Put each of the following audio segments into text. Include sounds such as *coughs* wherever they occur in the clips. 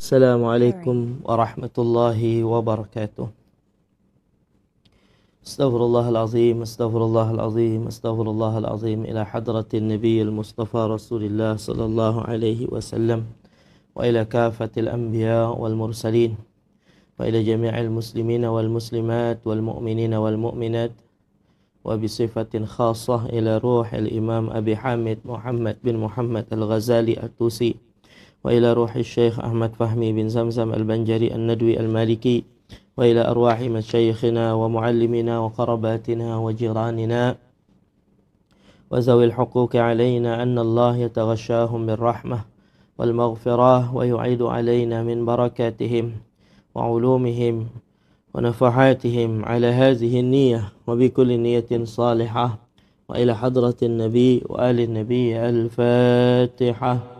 السلام عليكم ورحمة الله وبركاته. استغفر الله العظيم استغفر الله العظيم استغفر الله العظيم إلى حضرة النبي المصطفى رسول الله صلى الله عليه وسلم وإلى كافة الأنبياء والمرسلين وإلى جميع المسلمين والمسلمات والمؤمنين والمؤمنات وبصفة خاصة إلى روح الإمام أبي حامد محمد بن محمد الغزالي التوسي وإلى روح الشيخ أحمد فهمي بن زمزم البنجري الندوي المالكي وإلى أرواح مشايخنا ومعلمنا وقرباتنا وجيراننا. وذوي الحقوق علينا أن الله يتغشاهم بالرحمة والمغفرة ويعيد علينا من بركاتهم وعلومهم ونفحاتهم على هذه النية وبكل نية صالحة. وإلى حضرة النبي وآل النبي الفاتحة.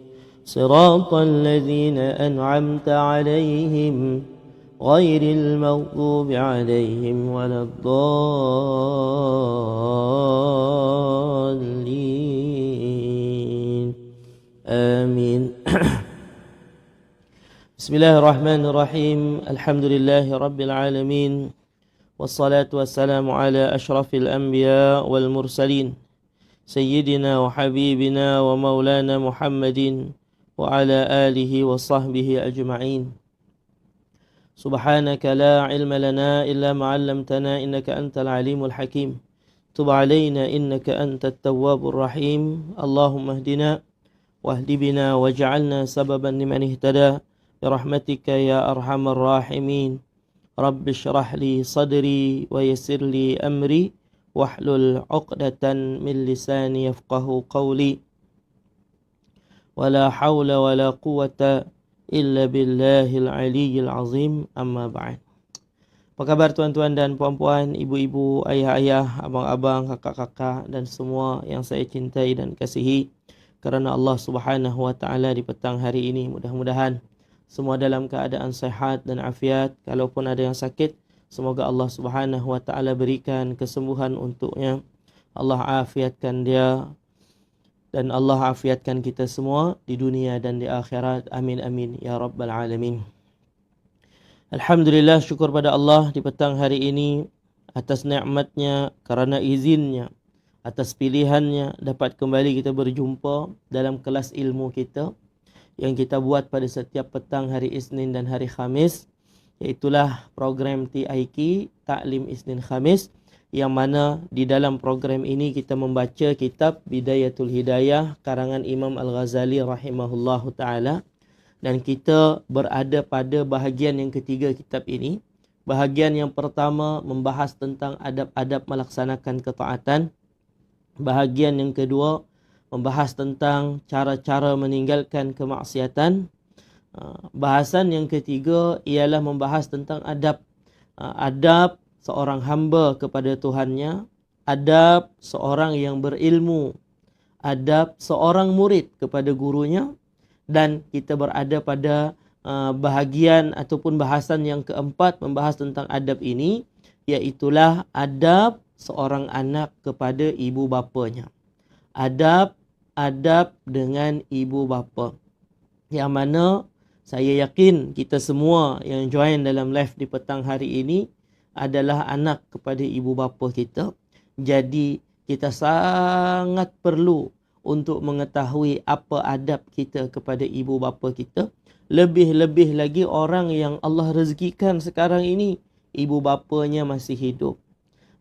صراط الذين أنعمت عليهم غير المغضوب عليهم ولا الضالين. آمين. *coughs* بسم الله الرحمن الرحيم. الحمد لله رب العالمين والصلاة والسلام على أشرف الأنبياء والمرسلين سيدنا وحبيبنا ومولانا محمد وعلى آله وصحبه أجمعين. سبحانك لا علم لنا إلا ما علمتنا إنك أنت العليم الحكيم. تب علينا إنك أنت التواب الرحيم. اللهم اهدنا واهد بنا واجعلنا سببا لمن اهتدى. برحمتك يا أرحم الراحمين. رب اشرح لي صدري ويسر لي أمري واحلل عقدة من لساني يفقه قولي. ولا حول ولا قوة إلا بالله العلي العظيم أما بعد Apa khabar tuan-tuan dan puan-puan, ibu-ibu, ayah-ayah, abang-abang, kakak-kakak dan semua yang saya cintai dan kasihi kerana Allah Subhanahu wa taala di petang hari ini mudah-mudahan semua dalam keadaan sehat dan afiat kalaupun ada yang sakit semoga Allah Subhanahu wa taala berikan kesembuhan untuknya Allah afiatkan dia dan Allah afiatkan kita semua di dunia dan di akhirat. Amin amin ya rabbal alamin. Alhamdulillah syukur pada Allah di petang hari ini atas nikmatnya kerana izinnya atas pilihannya dapat kembali kita berjumpa dalam kelas ilmu kita yang kita buat pada setiap petang hari Isnin dan hari Khamis iaitulah program TIK Taklim Isnin Khamis yang mana di dalam program ini kita membaca kitab Bidayatul Hidayah karangan Imam Al-Ghazali rahimahullahu taala dan kita berada pada bahagian yang ketiga kitab ini. Bahagian yang pertama membahas tentang adab-adab melaksanakan ketaatan. Bahagian yang kedua membahas tentang cara-cara meninggalkan kemaksiatan. Ah, bahasan yang ketiga ialah membahas tentang adab ah, adab seorang hamba kepada Tuhannya, adab seorang yang berilmu, adab seorang murid kepada gurunya dan kita berada pada uh, bahagian ataupun bahasan yang keempat membahas tentang adab ini iaitulah adab seorang anak kepada ibu bapanya. Adab adab dengan ibu bapa. Yang mana saya yakin kita semua yang join dalam live di petang hari ini adalah anak kepada ibu bapa kita. Jadi kita sangat perlu untuk mengetahui apa adab kita kepada ibu bapa kita. Lebih-lebih lagi orang yang Allah rezekikan sekarang ini ibu bapanya masih hidup.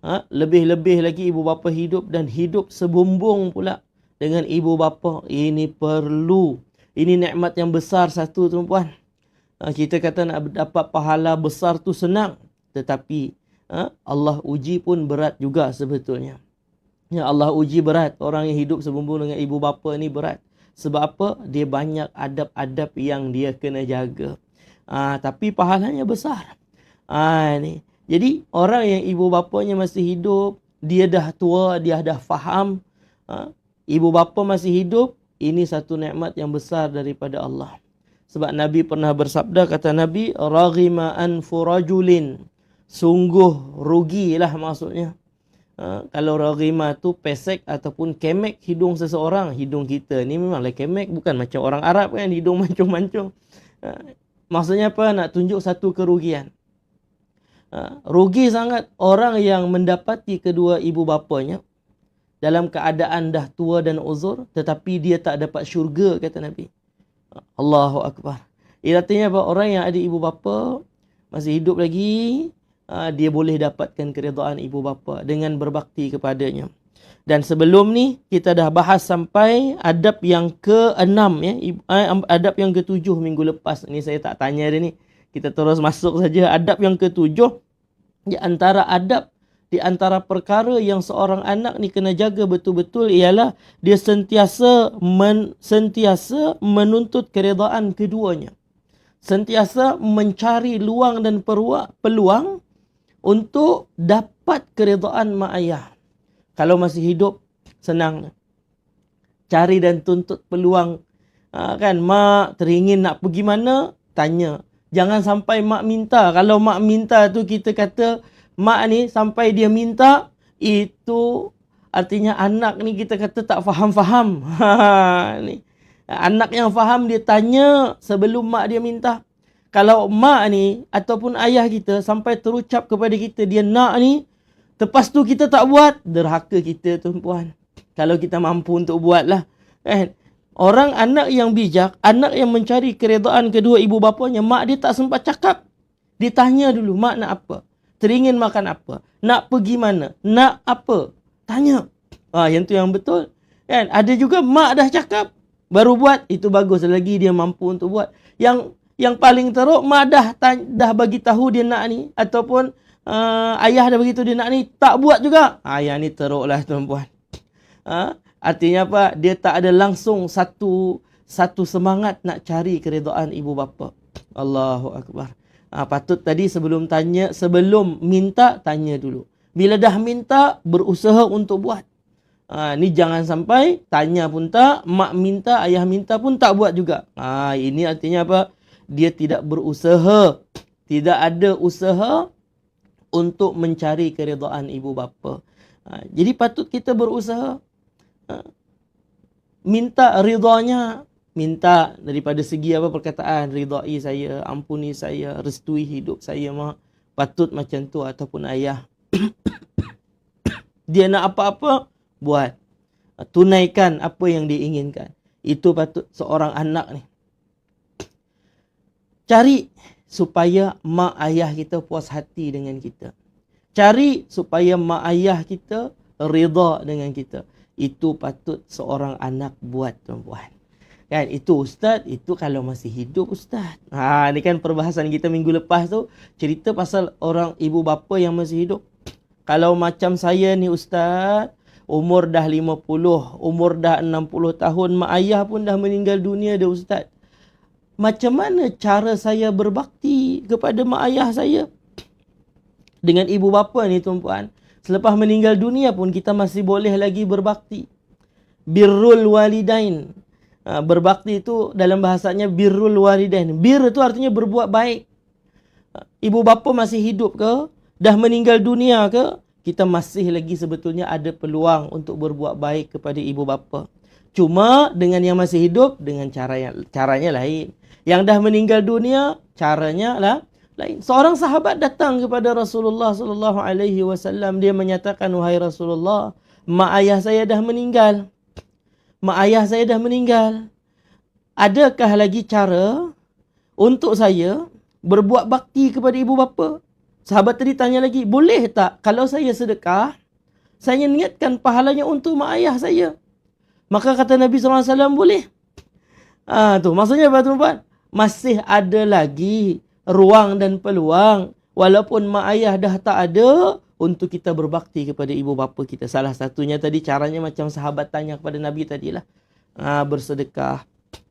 Ha? Lebih-lebih lagi ibu bapa hidup dan hidup sebumbung pula dengan ibu bapa. Ini perlu. Ini nikmat yang besar satu tuan-puan. Ha, kita kata nak dapat pahala besar tu senang tetapi ha, Allah uji pun berat juga sebetulnya. Ya Allah uji berat orang yang hidup sebumbung dengan ibu bapa ni berat. Sebab apa? Dia banyak adab-adab yang dia kena jaga. Ha, tapi pahalanya besar. Ha, ni. Jadi orang yang ibu bapanya masih hidup, dia dah tua, dia dah faham. Ha, ibu bapa masih hidup, ini satu nikmat yang besar daripada Allah. Sebab Nabi pernah bersabda, kata Nabi, Raghima anfu rajulin. Sungguh rugilah maksudnya. Ha, kalau raghima tu pesek ataupun kemek hidung seseorang. Hidung kita ni memanglah kemek. Bukan macam orang Arab kan, hidung *laughs* mancung-mancung. Ha, maksudnya apa? Nak tunjuk satu kerugian. Ha, rugi sangat orang yang mendapati kedua ibu bapanya dalam keadaan dah tua dan uzur tetapi dia tak dapat syurga kata Nabi. Allahu akbar. Ia artinya apa? Orang yang ada ibu bapa masih hidup lagi, ha, dia boleh dapatkan keridaan ibu bapa dengan berbakti kepadanya. Dan sebelum ni kita dah bahas sampai adab yang ke-6 ya, adab yang ke-7 minggu lepas. Ni saya tak tanya dia ni kita terus *laughs* masuk saja adab yang ketujuh di antara adab di antara perkara yang seorang anak ni kena jaga betul-betul ialah dia sentiasa men, sentiasa menuntut keredaan keduanya sentiasa mencari luang dan peluang untuk dapat keredaan mak ayah kalau masih hidup senang cari dan tuntut peluang ha, kan mak teringin nak pergi mana tanya Jangan sampai mak minta. Kalau mak minta tu kita kata mak ni sampai dia minta itu artinya anak ni kita kata tak faham-faham. *laughs* Ha, ni. Anak yang faham dia tanya sebelum mak dia minta. Kalau mak ni ataupun ayah kita sampai terucap kepada kita dia nak ni lepas tu kita tak buat derhaka kita tuan-puan. Kalau kita mampu untuk buatlah. Kan? Orang anak yang bijak, anak yang mencari keredaan kedua ibu bapanya, mak dia tak sempat cakap. Ditanya dulu, mak nak apa? Teringin makan apa? Nak pergi mana? Nak apa? Tanya. Ah, yang tu yang betul. Kan? Ada juga mak dah cakap, baru buat, itu bagus lagi dia mampu untuk buat. Yang yang paling teruk mak dah dah bagi tahu dia nak ni ataupun uh, ayah dah bagi tahu dia nak ni, tak buat juga. Ayah ni teruklah tuan-puan. Ha? Artinya apa? Dia tak ada langsung satu satu semangat nak cari keredaan ibu bapa. Allahu akbar. Ha, patut tadi sebelum tanya, sebelum minta tanya dulu. Bila dah minta berusaha untuk buat. Ha, ni jangan sampai tanya pun tak, mak minta, ayah minta pun tak buat juga. Ha, ini artinya apa? Dia tidak berusaha. Tidak ada usaha untuk mencari keredaan ibu bapa. Ha, jadi patut kita berusaha. Minta ridhanya minta daripada segi apa perkataan ridai saya ampuni saya restui hidup saya mak. Patut macam tu ataupun ayah. *coughs* Dia nak apa-apa buat. Tunaikan apa yang dia inginkan itu patut seorang anak ni cari supaya mak ayah kita puas hati dengan kita cari supaya mak ayah kita rida dengan kita itu patut seorang anak buat tuan-puan. Kan itu ustaz, itu kalau masih hidup ustaz. Ha ni kan perbahasan kita minggu lepas tu cerita pasal orang ibu bapa yang masih hidup. Kalau macam saya ni ustaz, umur dah 50, umur dah 60 tahun, mak ayah pun dah meninggal dunia dah ustaz. Macam mana cara saya berbakti kepada mak ayah saya? Dengan ibu bapa ni tuan-puan. Selepas meninggal dunia pun kita masih boleh lagi berbakti. Birrul walidain. Ha, berbakti itu dalam bahasanya birrul walidain. Bir itu artinya berbuat baik. Ha, ibu bapa masih hidup ke? Dah meninggal dunia ke? Kita masih lagi sebetulnya ada peluang untuk berbuat baik kepada ibu bapa. Cuma dengan yang masih hidup dengan cara yang caranya lain. Yang dah meninggal dunia caranya lah lain. Seorang sahabat datang kepada Rasulullah sallallahu alaihi wasallam dia menyatakan wahai Rasulullah, mak ayah saya dah meninggal. Mak ayah saya dah meninggal. Adakah lagi cara untuk saya berbuat bakti kepada ibu bapa? Sahabat tadi tanya lagi, boleh tak kalau saya sedekah, saya niatkan pahalanya untuk mak ayah saya? Maka kata Nabi SAW, boleh. Ah tu maksudnya apa tuan-tuan? Masih ada lagi ruang dan peluang walaupun mak ayah dah tak ada untuk kita berbakti kepada ibu bapa kita. Salah satunya tadi caranya macam sahabat tanya kepada Nabi tadilah. Ha, bersedekah.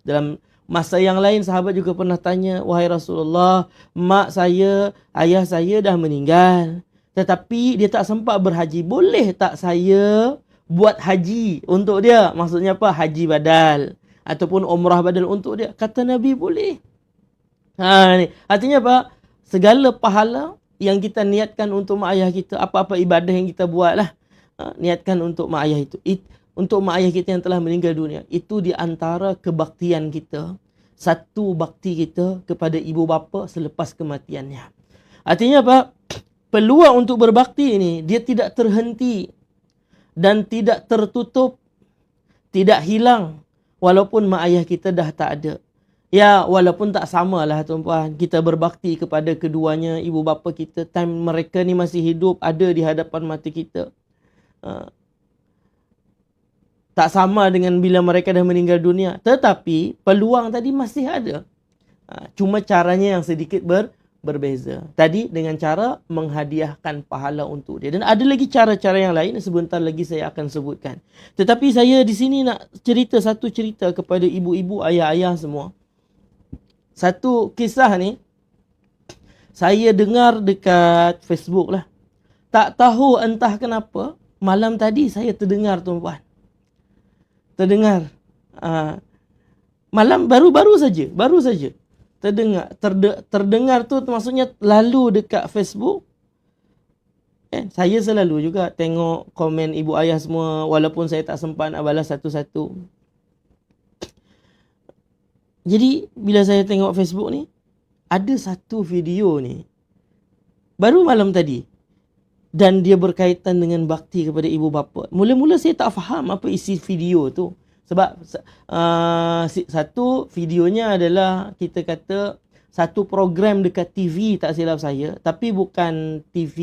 Dalam Masa yang lain sahabat juga pernah tanya, "Wahai Rasulullah, mak saya, ayah saya dah meninggal, tetapi dia tak sempat berhaji. Boleh tak saya buat haji untuk dia?" Maksudnya apa? Haji badal ataupun umrah badal untuk dia. Kata Nabi, "Boleh." Ha ni, artinya apa? Segala pahala yang kita niatkan untuk mak ayah kita, apa-apa ibadah yang kita buatlah, ha, niatkan untuk mak ayah itu. It, untuk mak ayah kita yang telah meninggal dunia. Itu di antara kebaktian kita. Satu bakti kita kepada ibu bapa selepas kematiannya. Artinya apa? Peluang untuk berbakti ini dia tidak terhenti dan tidak tertutup, tidak hilang walaupun mak ayah kita dah tak ada. Ya, walaupun tak samalah tuan-puan, kita berbakti kepada keduanya, ibu bapa kita, time mereka ni masih hidup, ada di hadapan mata kita. Uh, tak sama dengan bila mereka dah meninggal dunia. Tetapi peluang tadi masih ada. Ha, cuma caranya yang sedikit ber, berbeza. Tadi dengan cara menghadiahkan pahala untuk dia. Dan ada lagi cara-cara yang lain sebentar lagi saya akan sebutkan. Tetapi saya di sini nak cerita satu cerita kepada ibu-ibu, ayah-ayah semua. Satu kisah ni saya dengar dekat Facebook lah. Tak tahu entah kenapa malam tadi saya terdengar tuan-puan terdengar uh, malam baru-baru saja baru saja terdengar terde, terdengar tu maksudnya lalu dekat Facebook eh, saya selalu juga tengok komen ibu ayah semua walaupun saya tak sempat nak balas satu-satu jadi bila saya tengok Facebook ni ada satu video ni baru malam tadi dan dia berkaitan dengan bakti kepada ibu bapa. Mula-mula saya tak faham apa isi video tu. Sebab uh, satu videonya adalah kita kata satu program dekat TV tak silap saya tapi bukan TV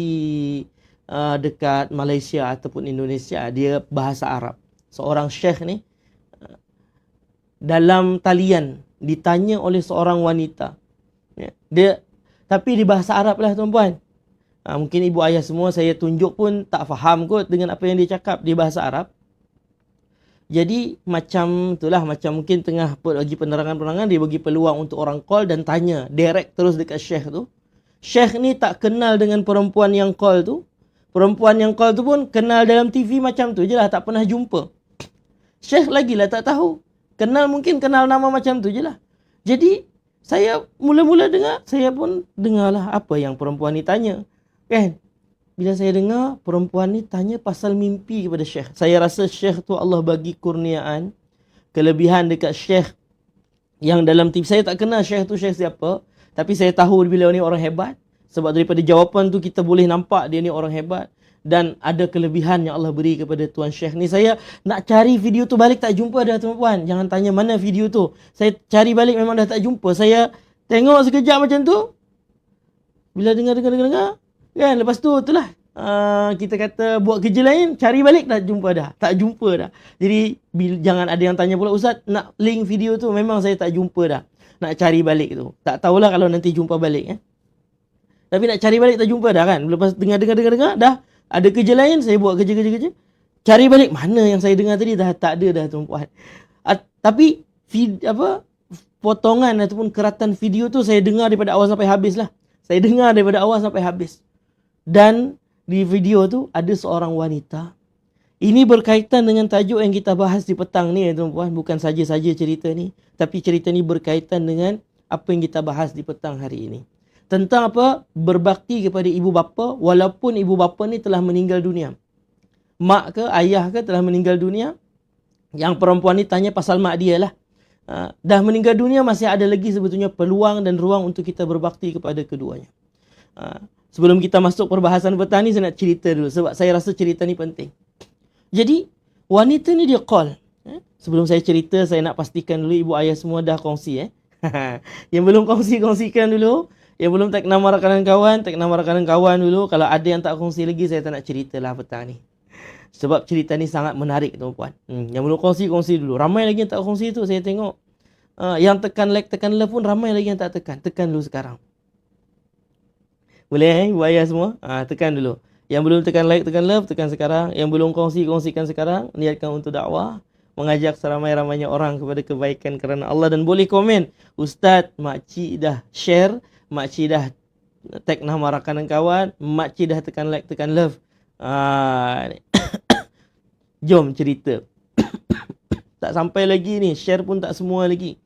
uh, dekat Malaysia ataupun Indonesia dia bahasa Arab. Seorang syekh ni uh, dalam talian ditanya oleh seorang wanita. Ya, dia tapi di bahasa Arab lah tuan-puan. Ha, mungkin ibu ayah semua saya tunjuk pun tak faham kot dengan apa yang dia cakap di bahasa Arab. Jadi macam itulah macam mungkin tengah bagi penerangan-penerangan dia bagi peluang untuk orang call dan tanya direct terus dekat syekh tu. Syekh ni tak kenal dengan perempuan yang call tu. Perempuan yang call tu pun kenal dalam TV macam tu je lah tak pernah jumpa. Syekh lagi lah tak tahu. Kenal mungkin kenal nama macam tu je lah. Jadi saya mula-mula dengar, saya pun dengarlah apa yang perempuan ni tanya. Kan? Bila saya dengar perempuan ni tanya pasal mimpi kepada Syekh. Saya rasa Syekh tu Allah bagi kurniaan. Kelebihan dekat Syekh. Yang dalam tim saya tak kenal Syekh tu Syekh siapa. Tapi saya tahu beliau ni orang hebat. Sebab daripada jawapan tu kita boleh nampak dia ni orang hebat. Dan ada kelebihan yang Allah beri kepada Tuan Syekh ni. Saya nak cari video tu balik tak jumpa dah tuan-puan. Jangan tanya mana video tu. Saya cari balik memang dah tak jumpa. Saya tengok sekejap macam tu. Bila dengar-dengar-dengar, Kan lepas tu itulah uh, kita kata buat kerja lain cari balik tak jumpa dah. Tak jumpa dah. Jadi bil, jangan ada yang tanya pula ustaz nak link video tu memang saya tak jumpa dah. Nak cari balik tu. Tak tahulah kalau nanti jumpa balik eh. Tapi nak cari balik tak jumpa dah kan. Lepas dengar dengar dengar dengar dah ada kerja lain saya buat kerja kerja kerja. Cari balik mana yang saya dengar tadi dah tak ada dah tuan-puan. Uh, tapi vid, apa potongan ataupun keratan video tu saya dengar daripada awal sampai habis lah. Saya dengar daripada awal sampai habis. Dan di video tu ada seorang wanita. Ini berkaitan dengan tajuk yang kita bahas di petang ni tuan-tuan. Bukan saja-saja cerita ni. Tapi cerita ni berkaitan dengan apa yang kita bahas di petang hari ini. Tentang apa? Berbakti kepada ibu bapa walaupun ibu bapa ni telah meninggal dunia. Mak ke ayah ke telah meninggal dunia. Yang perempuan ni tanya pasal mak dia lah. Uh, dah meninggal dunia masih ada lagi sebetulnya peluang dan ruang untuk kita berbakti kepada keduanya. Uh, Sebelum kita masuk perbahasan petang ni, saya nak cerita dulu. Sebab saya rasa cerita ni penting. Jadi, wanita ni dia call. Eh? Sebelum saya cerita, saya nak pastikan dulu ibu ayah semua dah kongsi. Eh? *laughs* yang belum kongsi, kongsikan dulu. Yang belum tag nama rakanan kawan, tag nama rakanan kawan dulu. Kalau ada yang tak kongsi lagi, saya tak nak cerita lah petang ni. Sebab cerita ni sangat menarik tuan-puan. Hmm, yang belum kongsi, kongsi dulu. Ramai lagi yang tak kongsi tu, saya tengok. Uh, yang tekan like, tekan love pun ramai lagi yang tak tekan. Tekan dulu sekarang. Boleh eh, ibu ayah semua? Ha, tekan dulu. Yang belum tekan like, tekan love, tekan sekarang. Yang belum kongsi, kongsikan sekarang. Niatkan untuk dakwah. mengajak seramai-ramainya orang kepada kebaikan kerana Allah dan boleh komen ustaz makcik dah share makcik dah tag nama rakan dan kawan makcik dah tekan like tekan love ah *coughs* jom cerita *coughs* tak sampai lagi ni share pun tak semua lagi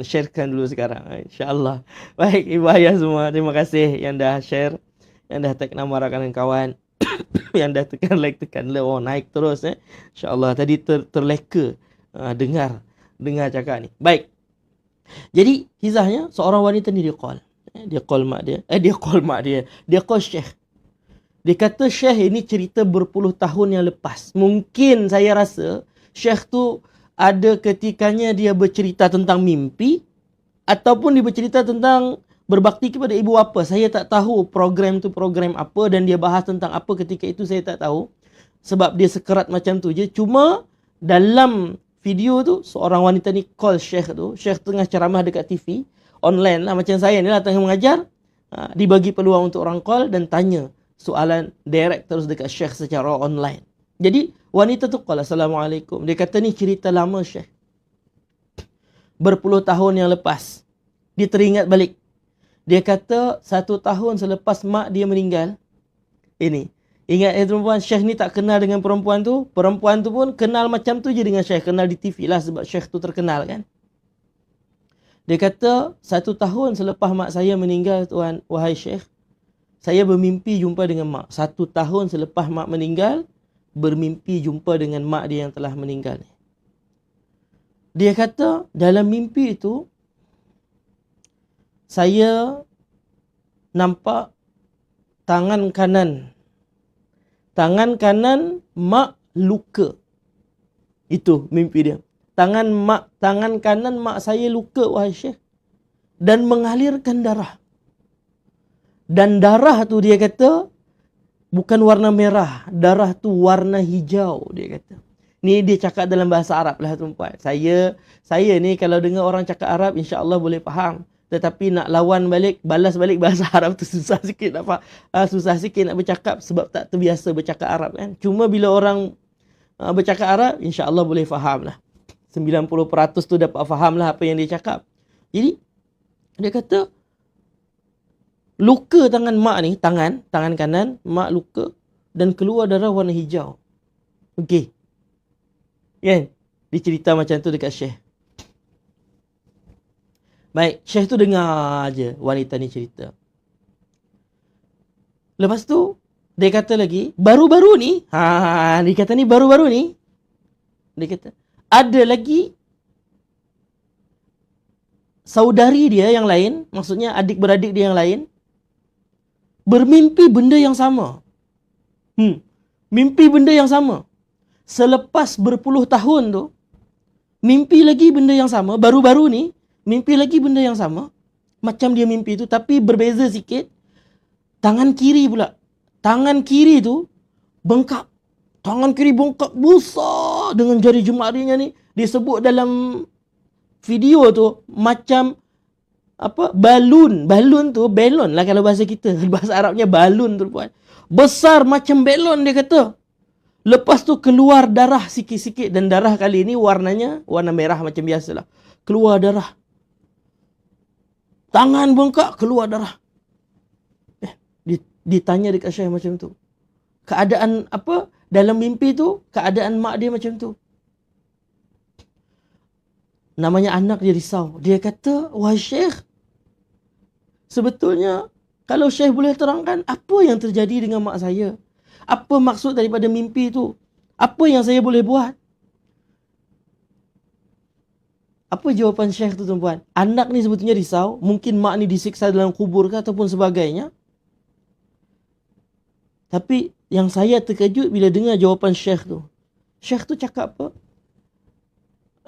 sharekan dulu sekarang. Insyaallah. *laughs* Baik ibu ayah semua terima kasih yang dah share yang dah tag nama rakan kawan *coughs* yang dah tekan like tekan love oh naik terus eh. Insyaallah tadi ter, terleka uh, dengar dengar cakap ni. Baik. Jadi kisahnya seorang wanita ni dia call. Eh, dia call mak dia. Eh dia call mak dia. Dia call syekh dia kata syekh ini cerita berpuluh tahun yang lepas. Mungkin saya rasa syekh tu ada ketikanya dia bercerita tentang mimpi ataupun dia bercerita tentang berbakti kepada ibu bapa. Saya tak tahu program tu program apa dan dia bahas tentang apa ketika itu saya tak tahu. Sebab dia sekerat macam tu je. Cuma dalam video tu seorang wanita ni call Syekh tu. Syekh tengah ceramah dekat TV. Online lah macam saya ni lah tengah mengajar. Ha, dibagi peluang untuk orang call dan tanya soalan direct terus dekat Syekh secara online. Jadi wanita tu call Assalamualaikum. Dia kata ni cerita lama Syekh. Berpuluh tahun yang lepas. Dia teringat balik. Dia kata satu tahun selepas mak dia meninggal. Ini. Ingat eh perempuan Syekh ni tak kenal dengan perempuan tu. Perempuan tu pun kenal macam tu je dengan Syekh. Kenal di TV lah sebab Syekh tu terkenal kan. Dia kata satu tahun selepas mak saya meninggal tuan wahai Syekh. Saya bermimpi jumpa dengan mak. Satu tahun selepas mak meninggal. Bermimpi jumpa dengan mak dia yang telah meninggal. Dia kata dalam mimpi itu saya nampak tangan kanan. Tangan kanan mak luka. Itu mimpi dia. Tangan mak tangan kanan mak saya luka wahai syekh. Dan mengalirkan darah. Dan darah tu dia kata bukan warna merah darah tu warna hijau dia kata. Ni dia cakap dalam bahasa Arab lah tuan saya saya ni kalau dengar orang cakap Arab insya-Allah boleh faham. Tetapi nak lawan balik balas balik bahasa *laughs* Arab tu susah sikit nak uh, susah sikit nak bercakap sebab tak terbiasa bercakap Arab kan? Cuma bila orang uh, bercakap Arab insya-Allah boleh faham lah. 90% tu dapat faham lah apa yang dia cakap. Jadi dia kata luka tangan mak ni tangan tangan kanan mak luka dan keluar darah warna hijau. Okey. Kan? Dia cerita macam tu dekat Syekh. Baik, Syekh tu dengar aja wanita ni cerita. Lepas tu, dia kata lagi, baru-baru ni, ha, dia kata ni baru-baru ni, dia kata, ada lagi saudari dia yang lain, maksudnya adik-beradik dia yang lain, bermimpi benda yang sama. Hmm. Mimpi benda yang sama. Selepas berpuluh tahun tu, mimpi lagi benda yang sama, baru-baru ni, mimpi lagi benda yang sama macam dia mimpi tu tapi berbeza sikit tangan kiri pula tangan kiri tu bengkak tangan kiri bengkak besar dengan jari jemarinya ni disebut dalam video tu macam apa balun balun tu balon lah kalau bahasa kita *laughs* bahasa Arabnya balun tu puan besar macam balon dia kata lepas tu keluar darah sikit-sikit dan darah kali ini warnanya warna merah macam biasalah keluar darah Tangan bengkak keluar darah. Eh, ditanya dekat Syekh macam tu. Keadaan apa dalam mimpi tu, keadaan mak dia macam tu. Namanya anak dia risau. Dia kata, wahai Syekh, sebetulnya kalau Syekh boleh terangkan apa yang terjadi dengan mak saya. Apa maksud daripada mimpi tu? Apa yang saya boleh buat? Apa jawapan Syekh tu tuan-puan? Anak ni sebetulnya risau. Mungkin mak ni disiksa dalam kubur ke ataupun sebagainya. Tapi yang saya terkejut bila dengar jawapan Syekh tu. Syekh tu cakap apa?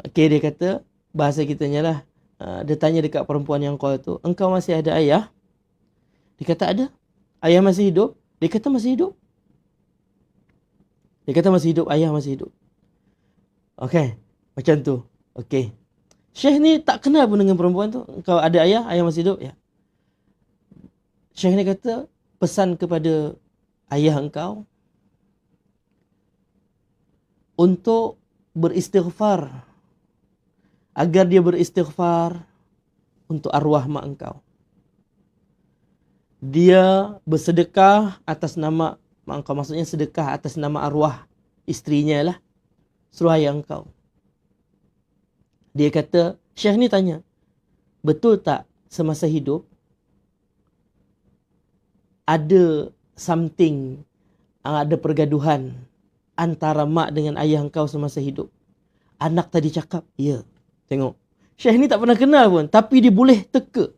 Okay dia kata, bahasa kita lah. Uh, dia tanya dekat perempuan yang call tu. Engkau masih ada ayah? Dia kata ada. Ayah masih hidup? Dia kata masih hidup. Dia kata masih hidup, ayah masih hidup. Okay, macam tu. Okay, Syekh ni tak kenal pun dengan perempuan tu. Kau ada ayah, ayah masih hidup? Ya. Syekh ni kata, pesan kepada ayah engkau untuk beristighfar agar dia beristighfar untuk arwah mak engkau. Dia bersedekah atas nama mak engkau. Maksudnya sedekah atas nama arwah isterinya lah. Suruh ayah engkau. Dia kata, Syekh ni tanya, betul tak semasa hidup ada something, ada pergaduhan antara mak dengan ayah engkau semasa hidup? Anak tadi cakap, ya. Tengok. Syekh ni tak pernah kenal pun. Tapi dia boleh teka.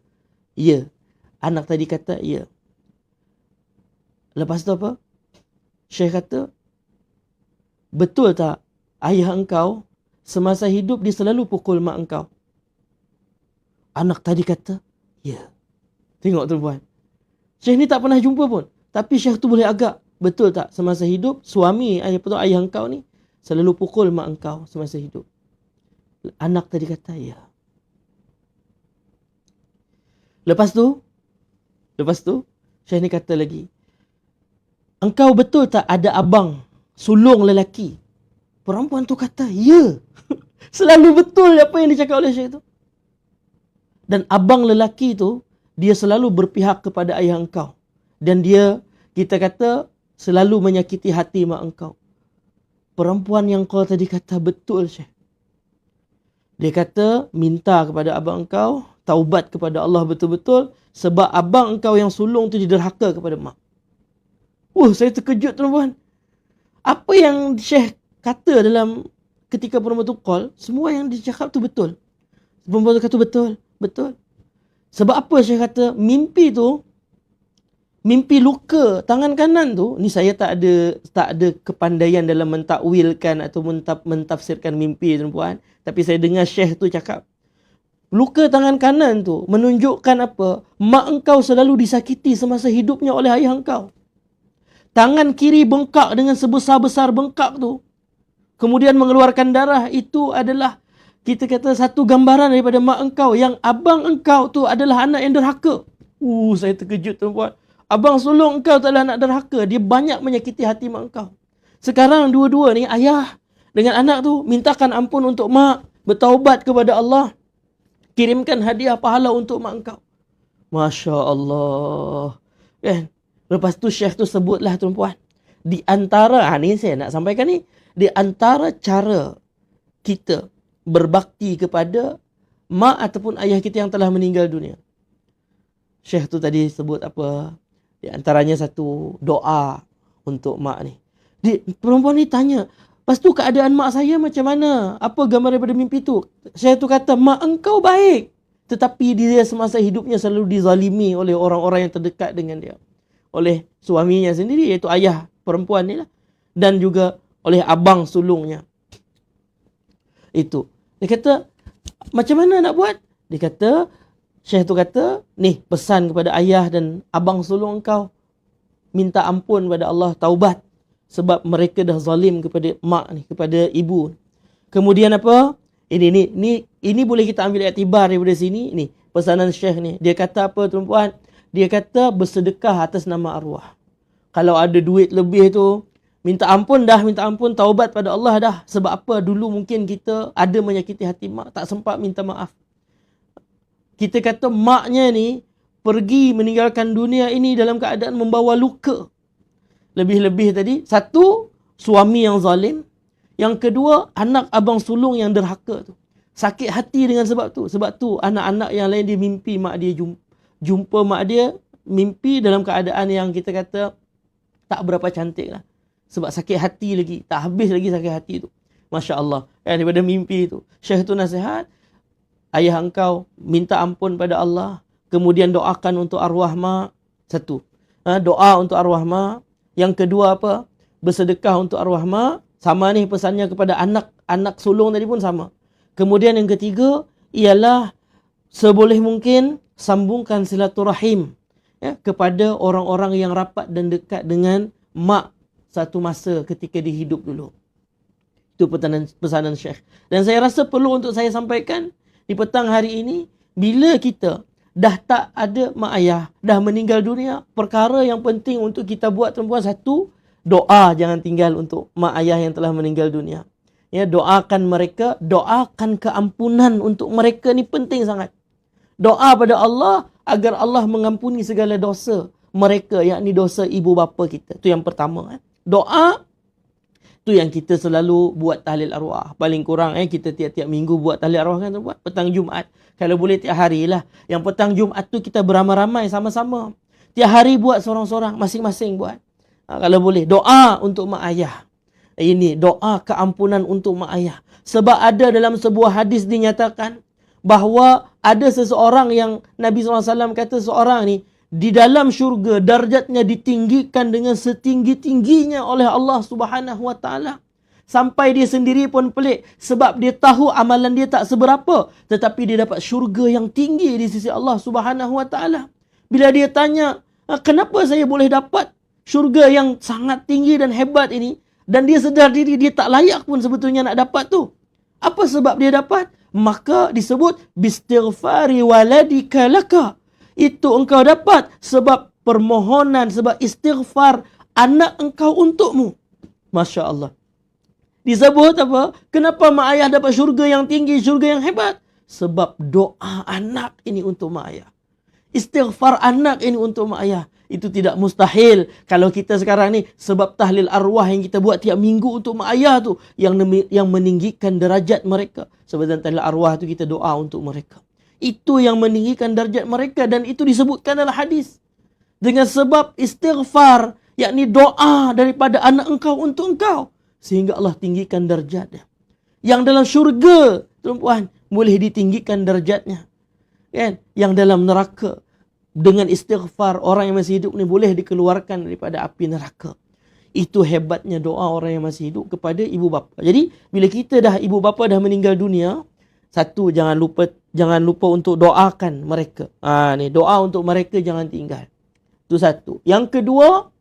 Ya. Anak tadi kata, ya. Lepas tu apa? Syekh kata, betul tak ayah engkau semasa hidup dia selalu pukul mak engkau? Anak tadi kata, ya. Tengok tu puan. Syekh ni tak pernah jumpa pun. Tapi Syekh tu boleh agak. Betul tak semasa hidup suami ayah, ayah engkau ni selalu pukul mak engkau semasa hidup? Anak tadi kata, ya. Lepas tu, lepas tu, Syekh ni kata lagi, engkau betul tak ada abang sulung lelaki? Perempuan tu kata, ya. *laughs* Selalu betul apa yang dicakap oleh Syekh tu. Dan abang lelaki tu, dia selalu berpihak kepada ayah engkau. Dan dia, kita kata, selalu menyakiti hati mak engkau. Perempuan yang kau tadi kata betul Syekh. Dia kata, minta kepada abang engkau, taubat kepada Allah betul-betul sebab abang engkau yang sulung tu diderhaka kepada mak. Wah, saya terkejut tuan-tuan. Apa yang Syekh kata dalam ketika perempuan tu call, semua yang dia cakap tu betul. Perempuan tu kata betul, betul. Sebab apa Syekh kata mimpi tu mimpi luka tangan kanan tu ni saya tak ada tak ada kepandaian dalam mentakwilkan atau mentaf, mentafsirkan mimpi tuan-puan tapi saya dengar Syekh tu cakap Luka tangan kanan tu menunjukkan apa? Mak engkau selalu disakiti semasa hidupnya oleh ayah engkau. Tangan kiri bengkak dengan sebesar-besar bengkak tu. Kemudian mengeluarkan darah itu adalah kita kata satu gambaran daripada mak engkau yang abang engkau tu adalah anak yang derhaka. Uh, saya terkejut tuan-puan. Abang sulung engkau tu adalah anak derhaka. Dia banyak menyakiti hati mak engkau. Sekarang dua-dua ni ayah dengan anak tu mintakan ampun untuk mak. Bertaubat kepada Allah kirimkan hadiah pahala untuk mak engkau. Masya Allah. Kan? Lepas tu Syekh tu sebutlah tuan-puan. Di antara, ha, ni saya nak sampaikan ni. Di antara cara kita berbakti kepada mak ataupun ayah kita yang telah meninggal dunia. Syekh tu tadi sebut apa? Di antaranya satu doa untuk mak ni. Di, perempuan ni tanya, Lepas tu keadaan mak saya macam mana? Apa gambar daripada mimpi tu? Saya tu kata, mak engkau baik. Tetapi dia semasa hidupnya selalu dizalimi oleh orang-orang yang terdekat dengan dia. Oleh suaminya sendiri, iaitu ayah perempuan ni lah. Dan juga oleh abang sulungnya. Itu. Dia kata, macam mana nak buat? Dia kata, Syekh tu kata, ni pesan kepada ayah dan abang sulung engkau. Minta ampun kepada Allah, taubat sebab mereka dah zalim kepada mak ni kepada ibu kemudian apa? Ini ni ni ini boleh kita ambil iktibar daripada sini. Ni pesanan syekh ni. Dia kata apa tuan-puan? Dia kata bersedekah atas nama arwah. Kalau ada duit lebih tu minta ampun dah minta ampun taubat pada Allah dah. Sebab apa? Dulu mungkin kita ada menyakiti hati mak tak sempat minta maaf kita kata maknya ni pergi meninggalkan dunia ini dalam keadaan membawa luka lebih-lebih tadi. Satu, suami yang zalim. Yang kedua, anak abang sulung yang derhaka tu. Sakit hati dengan sebab tu. Sebab tu anak-anak yang lain dia mimpi mak dia jumpa, jumpa mak dia. Mimpi dalam keadaan yang kita kata tak berapa cantik lah. Sebab sakit hati lagi. Tak habis lagi sakit hati tu. Masya Allah. Kan, daripada mimpi tu. Syekh tu nasihat. Ayah engkau minta ampun pada Allah. Kemudian doakan untuk arwah mak. Satu. Ha, doa untuk arwah mak. Yang kedua apa? Bersedekah untuk arwah mak. Sama ni pesannya kepada anak anak sulung tadi pun sama. Kemudian yang ketiga ialah seboleh mungkin sambungkan silaturahim ya, kepada orang-orang yang rapat dan dekat dengan mak satu masa ketika dia hidup dulu. Itu pesanan, pesanan Syekh. Dan saya rasa perlu untuk saya sampaikan di petang hari ini bila kita dah tak ada mak ayah, dah meninggal dunia, perkara yang penting untuk kita buat tuan-puan satu, doa jangan tinggal untuk mak ayah yang telah meninggal dunia. Ya, doakan mereka, doakan keampunan untuk mereka ni penting sangat. Doa pada Allah agar Allah mengampuni segala dosa mereka yakni dosa ibu bapa kita. Itu yang pertama eh. Doa tu yang kita selalu buat tahlil arwah. Paling kurang eh kita tiap-tiap minggu buat tahlil arwah kan buat petang Jumaat. Kalau boleh tiap hari lah. Yang petang Jumaat tu kita beramai-ramai sama-sama. Tiap hari buat seorang-seorang, masing-masing buat. Ha, kalau boleh doa untuk mak ayah ini doa keampunan untuk mak ayah. Sebab ada dalam sebuah hadis dinyatakan bahawa ada seseorang yang Nabi SAW kata seorang ni di dalam syurga darjatnya ditinggikan dengan setinggi-tingginya oleh Allah Subhanahu Wa Taala sampai dia sendiri pun pelik sebab dia tahu amalan dia tak seberapa tetapi dia dapat syurga yang tinggi di sisi Allah Subhanahu Wa Taala bila dia tanya ah, kenapa saya boleh dapat syurga yang sangat tinggi dan hebat ini dan dia sedar diri dia tak layak pun sebetulnya nak dapat tu. Apa sebab dia dapat? Maka disebut bistighfari waladika laka. Itu engkau dapat sebab permohonan, sebab istighfar anak engkau untukmu. Masya Allah. Disebut apa? Kenapa mak ayah dapat syurga yang tinggi, syurga yang hebat? Sebab doa anak ini untuk mak ayah. Istighfar anak ini untuk mak ayah itu tidak mustahil kalau kita sekarang ni sebab tahlil arwah yang kita buat tiap minggu untuk mak ayah tu yang yang meninggikan derajat mereka sebab tahlil arwah tu kita doa untuk mereka itu yang meninggikan derajat mereka dan itu disebutkan dalam hadis dengan sebab istighfar yakni doa daripada anak engkau untuk engkau sehingga Allah tinggikan derajatnya yang dalam syurga tuan boleh ditinggikan derajatnya kan yang dalam neraka dengan istighfar orang yang masih hidup ni boleh dikeluarkan daripada api neraka. Itu hebatnya doa orang yang masih hidup kepada ibu bapa. Jadi bila kita dah ibu bapa dah meninggal dunia, satu jangan lupa jangan lupa untuk doakan mereka. Ha ni doa untuk mereka jangan tinggal. Itu satu. Yang kedua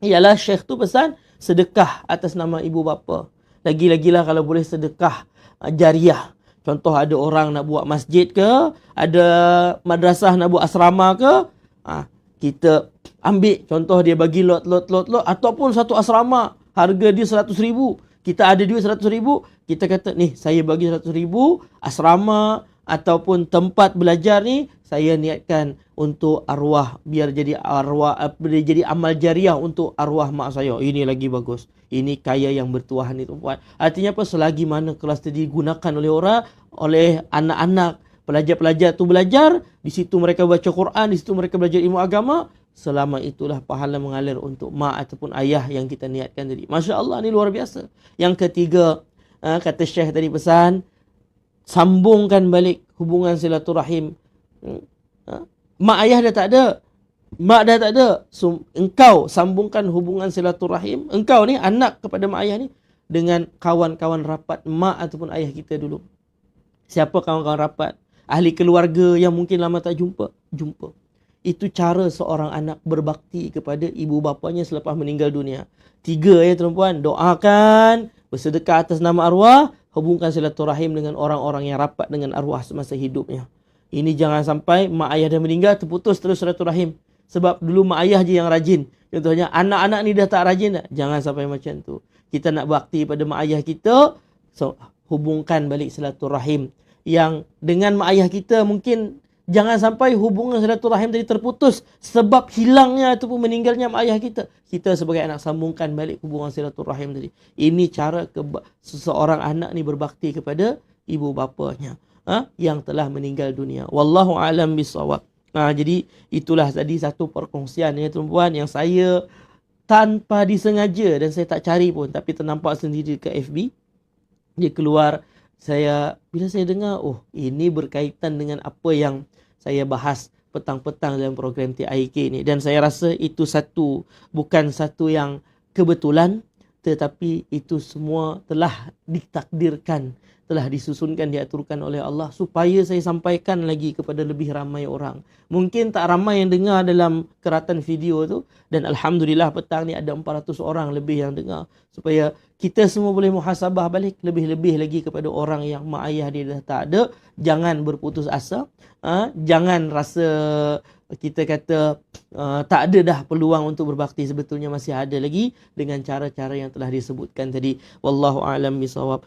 ialah syekh tu pesan sedekah atas nama ibu bapa. Lagi-lagilah kalau boleh sedekah ah, jariah. Contoh ada orang nak buat masjid ke, ada madrasah nak buat asrama ke, ha, kita ambil contoh dia bagi lot, lot, lot, lot ataupun satu asrama harga dia seratus ribu. Kita ada duit seratus ribu, kita kata ni saya bagi seratus ribu asrama ataupun tempat belajar ni saya niatkan untuk arwah biar jadi arwah biar jadi amal jariah untuk arwah mak saya. Ini lagi bagus. Ini kaya yang bertuahan itu puan. Artinya apa? Selagi mana kelas itu digunakan oleh orang, oleh anak-anak, pelajar-pelajar tu belajar, di situ mereka baca Quran, di situ mereka belajar ilmu agama, selama itulah pahala mengalir untuk mak ataupun ayah yang kita niatkan tadi. Masya Allah, ini luar biasa. Yang ketiga, ah, kata Syekh tadi pesan, sambungkan balik hubungan silaturahim. Hmm, ah, mak ayah dah tak ada, mak dah tak ada. So, engkau sambungkan hubungan silaturahim. Engkau ni anak kepada mak ayah ni dengan kawan-kawan rapat mak ataupun ayah kita dulu. Siapa kawan-kawan rapat? Ahli keluarga yang mungkin lama tak jumpa, jumpa. Itu cara seorang anak berbakti kepada ibu bapanya selepas meninggal dunia. Tiga ya tuan-puan, doakan, bersedekah atas nama arwah, hubungkan silaturahim dengan orang-orang yang rapat dengan arwah semasa hidupnya. Ini jangan sampai mak ayah dah meninggal terputus terus silaturahim. Sebab dulu mak ayah je yang rajin. Contohnya anak-anak ni dah tak rajin tak? Jangan sampai macam tu. Kita nak bakti pada mak ayah kita. So, hubungkan balik silaturahim. Yang dengan mak ayah kita mungkin jangan sampai hubungan silaturahim tadi terputus. Sebab hilangnya ataupun meninggalnya mak ayah kita. Kita sebagai anak sambungkan balik hubungan silaturahim tadi. Ini cara ke seseorang anak ni berbakti kepada ibu bapanya. Ha? Yang telah meninggal dunia. Wallahu alam bisawab. Ha, jadi itulah tadi satu perkongsian ya tuan-puan yang saya tanpa disengaja dan saya tak cari pun tapi ternampak sendiri ke FB. Dia keluar saya bila saya dengar oh ini berkaitan dengan apa yang saya bahas petang-petang dalam program TIK ni dan saya rasa itu satu bukan satu yang kebetulan tetapi itu semua telah ditakdirkan telah disusunkan diaturkan oleh Allah supaya saya sampaikan lagi kepada lebih ramai orang. Mungkin tak ramai yang dengar dalam keratan video tu dan alhamdulillah petang ni ada 400 orang lebih yang dengar supaya kita semua boleh muhasabah balik lebih-lebih lagi kepada orang yang mak ayah dia dah tak ada. Jangan berputus asa. Ha? Jangan rasa kita kata uh, tak ada dah peluang untuk berbakti sebetulnya masih ada lagi dengan cara-cara yang telah disebutkan tadi wallahu alam bisawab